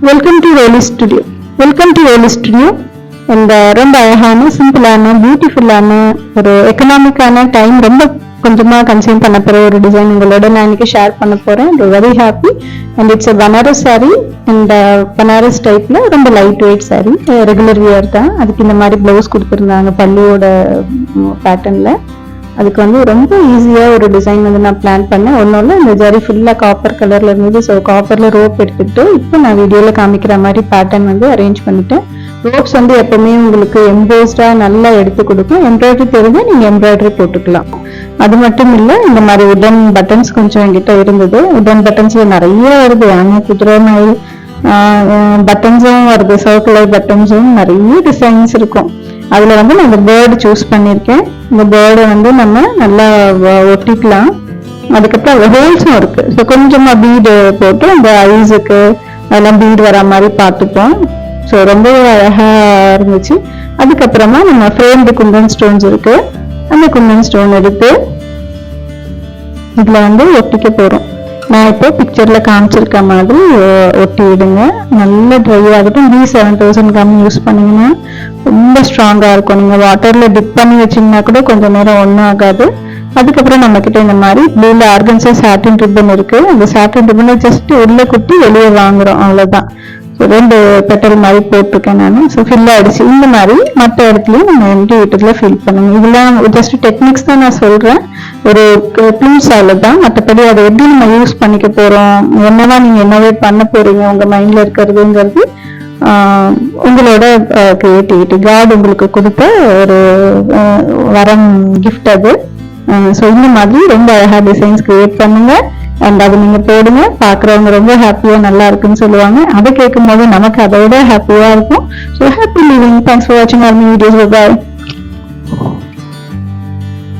Welcome to Roli studio welcome to Roli studio இந்த ரொம்ப அழகான சிம்பிளான பியூட்டிஃபுல்லான ஒரு எக்கனாமிக்கான டைம் ரொம்ப கொஞ்சமாக கன்சியூம் பண்ண போகிற ஒரு டிசைன் உங்களோட நான் இன்னைக்கு ஷேர் பண்ண போகிறேன் very happy and it's Banaras sari and Banaras டைப்பில் ரொம்ப light weight sari regular wear தான். அதுக்கு இந்த மாதிரி ப்ளவுஸ் கொடுத்துருந்தாங்க பல்லுவோட பேட்டர்னில் அதுக்கு வந்து ரொம்ப ஈஸியாக ஒரு டிசைன் வந்து நான் பிளான் பண்ணேன். ஒன்று ஒன்று இந்த ஜரி ஃபுல்லாக காப்பர் கலரில் இருந்தது. ஸோ காப்பரில் ரோப் எடுத்துக்கிட்டு இப்போ நான் வீடியோவில் காமிக்கிற மாதிரி பேட்டர்ன் வந்து அரேஞ்ச் பண்ணிட்டேன். ரோப்ஸ் வந்து எப்போவுமே உங்களுக்கு எம்போஸ்டாக நல்லா எடுத்து கொடுக்கும். எம்ப்ராய்டரி தெரிஞ்சு நீங்கள் எம்ப்ராய்டரி போட்டுக்கலாம். அது மட்டும் இல்லை இந்த மாதிரி உடன் பட்டன்ஸ் கொஞ்சம் என்கிட்ட இருந்தது. உடன் பட்டன்ஸில் நிறைய வருது. ஆனால் குதிரை மயில் பட்டன்ஸும் வருது. சர்க்குலர் பட்டன்ஸும் நிறைய டிசைன்ஸ் இருக்கும். அதில் வந்து நான் இந்த பேர்டு சூஸ் பண்ணியிருக்கேன். இந்த பேர்டை வந்து நம்ம நல்லா வ- ஒட்டிக்கலாம். அதுக்கப்புறம் ஹோல்ஸும் இருக்குது ஸோ கொஞ்சமாக பீடு போட்டு அந்த ஐஸுக்கு அதெல்லாம் பீடு வர மாதிரி பார்த்துப்போம். ஸோ ரொம்ப அழகாக இருந்துச்சு. அதுக்கப்புறமா நம்ம ஃப்ரேம்டு குந்தன் ஸ்டோன்ஸ் இருக்குது அந்த குந்தன் ஸ்டோன் எடுத்து இதில் வந்து ஒட்டிக்க போகிறோம் நான் இப்போ பிக்சரில் காமிச்சிருக்க மாதிரி ஒட்டி விடுங்க. நல்ல ட்ரை ஆகட்டும் V seven thousand gum use பண்ணிங்கன்னா ரொம்ப ஸ்ட்ராங்காக இருக்கும். நீங்கள் வாட்டரில் டிப் பண்ணி வச்சீங்கன்னா கூட கொஞ்சம் நேரம் ஒன்றும் ஆகாது. அதுக்கப்புறம் நம்மக்கிட்ட இந்த மாதிரி ப்ளூவில் ஆர்கன்ஸா சாட்டின் ரிப்பன் இருக்குது அந்த சாட்டின் ரிப்பனை ஜஸ்ட் உள்ளே குட்டி வெளியே வாங்குறோம். அவ்வளோதான் ரெண்டு பெட்டல் மாதிரி போட்டிருக்கேன் நான். ஸோ ஃபில் ஆகிடுச்சு இந்த மாதிரி மற்ற இடத்துலையும் நம்ம எம்டி வீட்டுல ஃபில் பண்ணுங்க இதெல்லாம் ஜஸ்ட் டெக்னிக்ஸ் தான் நான் சொல்கிறேன் ஒரு ப்ளூஸ் தான். மற்றபடி அதை எப்படி நம்ம யூஸ் பண்ணிக்க போகிறோம் என்னவா நீங்கள் என்னவே பண்ண போகிறீங்க உங்கள் மைண்டில் இருக்கிறதுங்கிறது உங்களோட கிரியேட்டிவிட்டி காட் உங்களுக்கு கொடுத்த ஒரு வரம் கிஃப்ட் அது. ஸோ இந்த மாதிரி ரொம்ப அழகாக டிசைன்ஸ் கிரியேட் பண்ணுங்கள் அண்ட் அது நீங்க போடுங்க பாக்குறவங்க ரொம்ப ஹாப்பியா நல்லா இருக்குன்னு சொல்லுவாங்க. அதை கேட்கும் போது நமக்கு அதோட ஹாப்பியா இருக்கும். So happy living thanks for வாட்சிங் ஆர் வீடியோஸ் பாய்